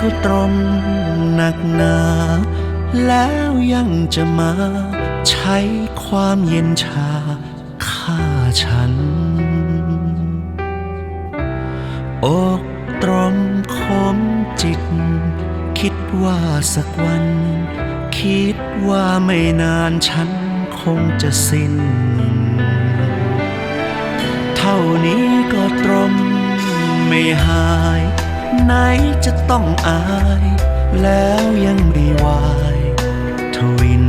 ก็ตรมหนักหนา แล้วยังจะมาใช้ความเย็นชาฆ่าฉัน อกตรมคมจิต คิดว่าสักวัน คิดว่าไม่นานฉันคงจะสิ้น เท่านี้ก็ตรมไม่หาย ไหนจะต้องอาย แล้วยังไม่วายทวิน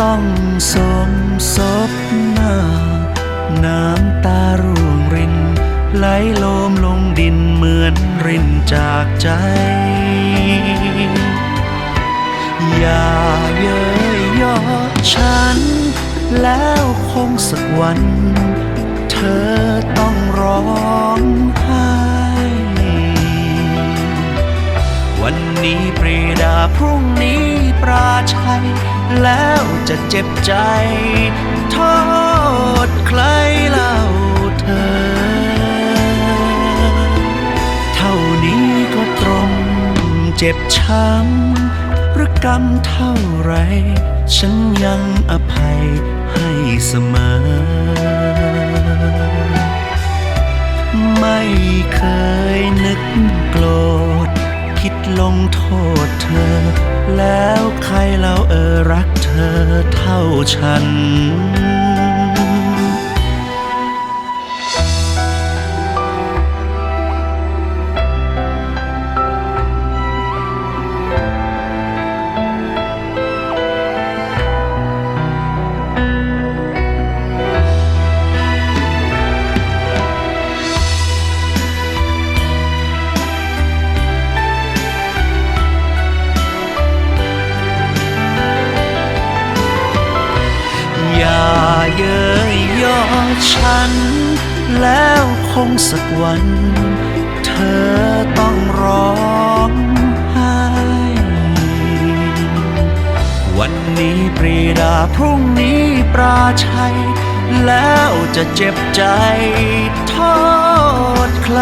ต้องสมศพหน้า น้ำตาร่วงริน ไหลโลมลงดินเหมือนรินจากใจ อย่าเย้ยยอฉัน แล้วคงสักวันเธอต้องร้องไห้วันนี้ปรีดาพรุ่งนี้ปราชัย แล้วจะเจ็บใจ โทษใครเล่าเธอ เท่านี้ก็ตรงเจ็บช้ำหรือกรรมเท่าไร ฉันยังอภัยให้เสมอ ไม่เคยนึกโกรธ คิดลงโทษเธอ แล้วใครเล่าเออรักเธอเท่าฉัน เย้ยยอฉัน แล้วคงสักวัน เธอต้องร้องไห้ วันนี้ปรีดาพรุ่งนี้ปราชัย แล้วจะเจ็บใจโทษใคร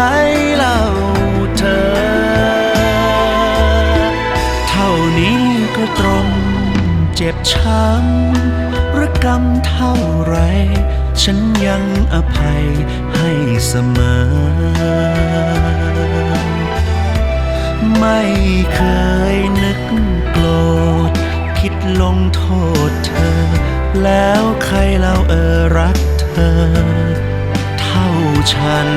เจ็บช้ำรือกรรมเท่าไร ฉันยังอภัยให้เสมอ ไม่เคยนึกโกรธ คิดลงโทษเธอ แล้วใครเล่าเออรักเธอ เท่าฉัน